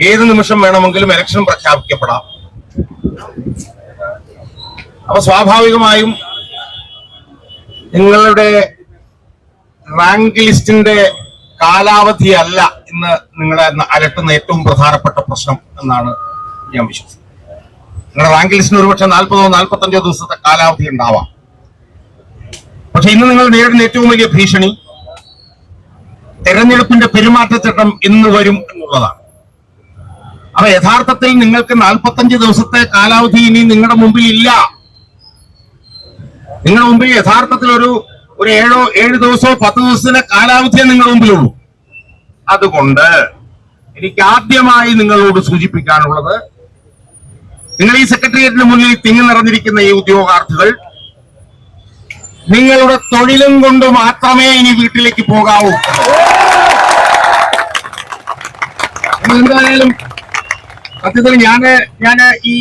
ഏത് നിമിഷം വേണമെങ്കിലും ഇലക്ഷൻ പ്രഖ്യാപിക്കപ്പെടാം. അപ്പൊ സ്വാഭാവികമായും നിങ്ങളുടെ റാങ്ക് ലിസ്റ്റിന്റെ കാലാവധി അല്ല ഇന്ന് നിങ്ങളെ അലട്ടുന്ന ഏറ്റവും പ്രധാനപ്പെട്ട പ്രശ്നം എന്നാണ് ഞാൻ വിശ്വസിക്കുന്നത്. നിങ്ങളുടെ റാങ്ക് ലിസ്റ്റിന് ഒരുപക്ഷെ നാൽപ്പതോ നാൽപ്പത്തഞ്ചോ ദിവസത്തെ കാലാവധി ഉണ്ടാവാം. പക്ഷെ ഇന്ന് നിങ്ങൾ നേരിടുന്ന ഏറ്റവും വലിയ ഭീഷണി തെരഞ്ഞെടുപ്പിന്റെ പെരുമാറ്റച്ചട്ടം ഇന്ന് വരും എന്നുള്ളതാണ്. അപ്പൊ യഥാർത്ഥത്തിൽ നിങ്ങൾക്ക് നാൽപ്പത്തഞ്ച് ദിവസത്തെ കാലാവധി ഇനി നിങ്ങളുടെ മുമ്പിൽ ഇല്ല നിങ്ങളുടെ മുമ്പിൽ യഥാർത്ഥത്തിൽ ഒരു ഒരു ഏഴോ ഏഴ് ദിവസമോ പത്ത് ദിവസത്തിന്റെ കാലാവധിയെ നിങ്ങളുടെ മുമ്പിലുള്ളൂ. അതുകൊണ്ട് എനിക്ക് ആദ്യമായി നിങ്ങളോട് സൂചിപ്പിക്കാനുള്ളത് നിങ്ങൾ ഈ സെക്രട്ടേറിയറ്റിന് മുന്നിൽ തിങ്ങി നിറഞ്ഞിരിക്കുന്ന ഈ ഉദ്യോഗാർത്ഥികൾ നിങ്ങളുടെ തൊഴിലും കൊണ്ട് മാത്രമേ ഇനി വീട്ടിലേക്ക് പോകാവൂ. എന്തായാലും സത്യത്തിൽ ഞാൻ ഞാൻ ഈ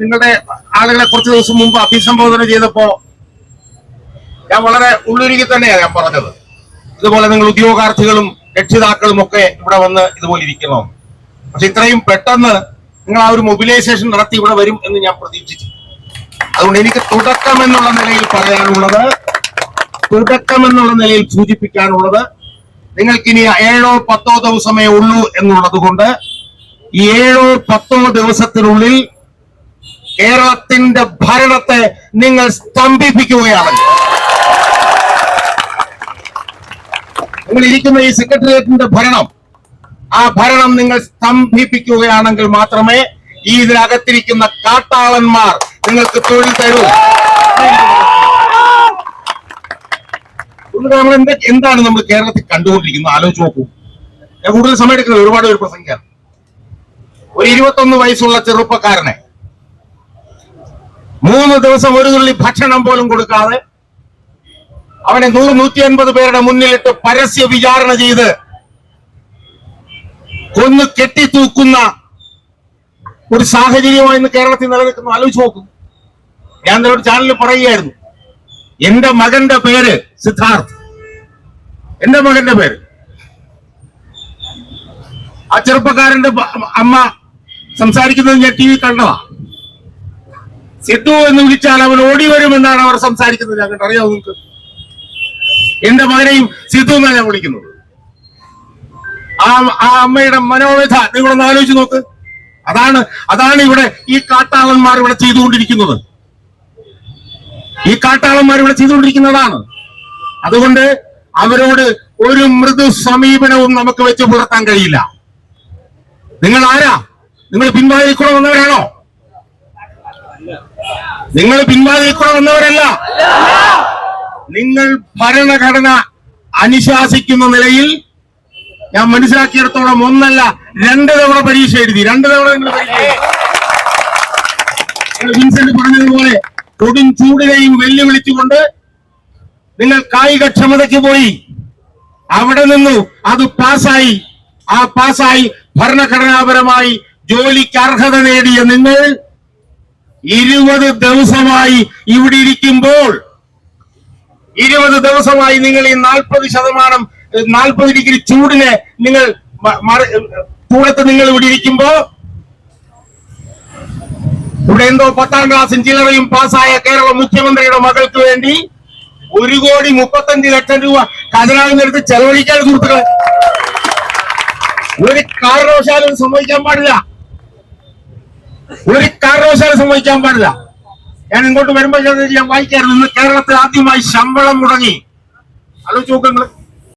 നിങ്ങളുടെ ആളുകളെ കുറച്ച് ദിവസം മുമ്പ് അഭിസംബോധന ചെയ്തപ്പോ ഞാൻ വളരെ ഉള്ളൊരുക്കി തന്നെയാണ് ഞാൻ പറഞ്ഞത്. ഇതുപോലെ നിങ്ങൾ ഉദ്യോഗാർത്ഥികളും രക്ഷിതാക്കളും ഒക്കെ ഇവിടെ വന്ന് ഇതുപോലെ ഇരിക്കണം പക്ഷെ ഇത്രയും പെട്ടെന്ന് നിങ്ങൾ ആ ഒരു മൊബിലൈസേഷൻ നടത്തി ഇവിടെ വരും എന്ന് ഞാൻ പ്രതീക്ഷിച്ചു. അതുകൊണ്ട് എനിക്ക് തുടക്കം എന്നുള്ള നിലയിൽ പറയാനുള്ളത് തുടക്കം എന്നുള്ള നിലയിൽ സൂചിപ്പിക്കാനുള്ളത് നിങ്ങൾക്കിനി ഏഴോ പത്തോ ദിവസമേ ഉള്ളൂ എന്നുള്ളത് കൊണ്ട് ഏഴോ പത്തോ ദിവസത്തിനുള്ളിൽ കേരളത്തിന്റെ ഭരണത്തെ നിങ്ങൾ സ്തംഭിപ്പിക്കുകയാണ്. നിങ്ങൾ ഇരിക്കുന്ന ഈ സെക്രട്ടേറിയറ്റിന്റെ ഭരണം ആ ഭരണം നിങ്ങൾ സ്തംഭിപ്പിക്കുകയാണെങ്കിൽ മാത്രമേ ഈ ഇതിനകത്തിരിക്കുന്ന കാട്ടാളന്മാർ നിങ്ങൾക്ക് തൊഴിൽ തരൂ. നമ്മൾ എന്താ എന്താണ് നമ്മൾ കേരളത്തിൽ കണ്ടുകൊണ്ടിരിക്കുന്നത്? ആലോചിച്ച് നോക്കൂ. ഞാൻ കൂടുതൽ സമയം എടുക്കുന്നത് ഒരുപാട് പേര് പ്രസംഗിക്കാൻ ഒരു ഇരുപത്തൊന്ന് വയസ്സുള്ള ചെറുപ്പക്കാരനെ. മൂന്ന് ദിവസം ഒരു തുള്ളി ഭക്ഷണം പോലും കൊടുക്കാതെ അവനെ നൂറ് നൂറ്റി അൻപത് പേരുടെ മുന്നിലിട്ട് പരസ്യ വിചാരണ ചെയ്ത് കൊന്ന് കെട്ടിത്തൂക്കുന്ന ഒരു സാഹചര്യമായി ഇന്ന് കേരളത്തിൽ നിലനിൽക്കുന്നു. ആലോചിച്ച് നോക്കും. ഞാൻ നിങ്ങളുടെ ചാനലിൽ പറയുകയായിരുന്നു. എന്റെ മകന്റെ പേര് സിദ്ധാർത്ഥ്. എന്റെ മകന്റെ പേര്. ആ ചെറുപ്പക്കാരന്റെ അമ്മ സംസാരിക്കുന്നത് ഞാൻ ടി വി കണ്ടതാ. സിദ്ധു എന്ന് വിളിച്ചാൽ അവൻ ഓടി വരുമെന്നാണ് അവർ സംസാരിക്കുന്നത്. ഞാൻ അറിയാമോ നിങ്ങൾക്ക്? എന്റെ മകനെയും സിദ്ധു എന്നാണ് ഞാൻ വിളിക്കുന്നത്. ആ ആ അമ്മയുടെ മനോവ്യഥ നിങ്ങളൊന്ന് ആലോചിച്ച് നോക്ക്. അതാണ് അതാണ് ഇവിടെ ഈ കാട്ടാളന്മാർ ഇവിടെ ചെയ്തുകൊണ്ടിരിക്കുന്നത്. ഈ കാട്ടാളന്മാർ ഇവിടെ ചെയ്തുകൊണ്ടിരിക്കുന്നതാണ്. അതുകൊണ്ട് അവരോട് ഒരു മൃദു സമീപനവും നമുക്ക് വെച്ച് പുലർത്താൻ കഴിയില്ല. നിങ്ങൾ ആരാ? നിങ്ങൾ പിൻവാതിൽ കൂടെ വന്നവരാണോ? നിങ്ങൾ പിൻവാതിൽ കൂടെ വന്നവരല്ല. നിങ്ങൾ ഭരണഘടന അനുശാസിക്കുന്ന നിലയിൽ ഞാൻ മനസ്സിലാക്കിയിടത്തോളം ഒന്നല്ല രണ്ട് തവണ പരീക്ഷ എഴുതി. രണ്ട് തവണ നിങ്ങൾ വിൻസെന്റ് പറഞ്ഞതുപോലെ കൊടും ചൂടിനെയും വെല്ലുവിളിച്ചുകൊണ്ട് നിങ്ങൾ കായികക്ഷമതയ്ക്ക് പോയി. അവിടെ നിന്നു അത് പാസ്സായി. ആ പാസ്സായി ഭരണഘടനാപരമായി ജോലിക്ക് അർഹത നേടിയ നിങ്ങൾ ഇരുപത് ദിവസമായി ഇവിടെ ഇരിക്കുമ്പോൾ ഇരുപത് ദിവസമായി നിങ്ങൾ ഈ നാൽപ്പത് ശതമാനം നാൽപ്പത് ഡിഗ്രി ചൂടിനെ നിങ്ങൾ കൂടത്ത് നിങ്ങൾ ഇവിടെ ഇരിക്കുമ്പോ ഇവിടെ എന്തോ പത്താം ക്ലാസ്സും ചില്ലറയും പാസ്സായ കേരള മുഖ്യമന്ത്രിയുടെ മകൾക്ക് വേണ്ടി ഒരു കോടി മുപ്പത്തഞ്ച് ലക്ഷം രൂപ ഖജനാവിനെടുത്ത് ചെലവഴിക്കാൻ സുഹൃത്തുക്കളെ. ഒരു കാരണവശാലും സംഭവിക്കാൻ പാടില്ല. ഒരു കാരണവശാലും സംഭവിക്കാൻ പാടില്ല. ഞാൻ ഇങ്ങോട്ട് വരുമ്പോൾ ഞാൻ വായിക്കായിരുന്നു. ഇന്ന് കേരളത്തിൽ ആദ്യമായി ശമ്പളം മുടങ്ങി. ആലോചിച്ച് നോക്കുക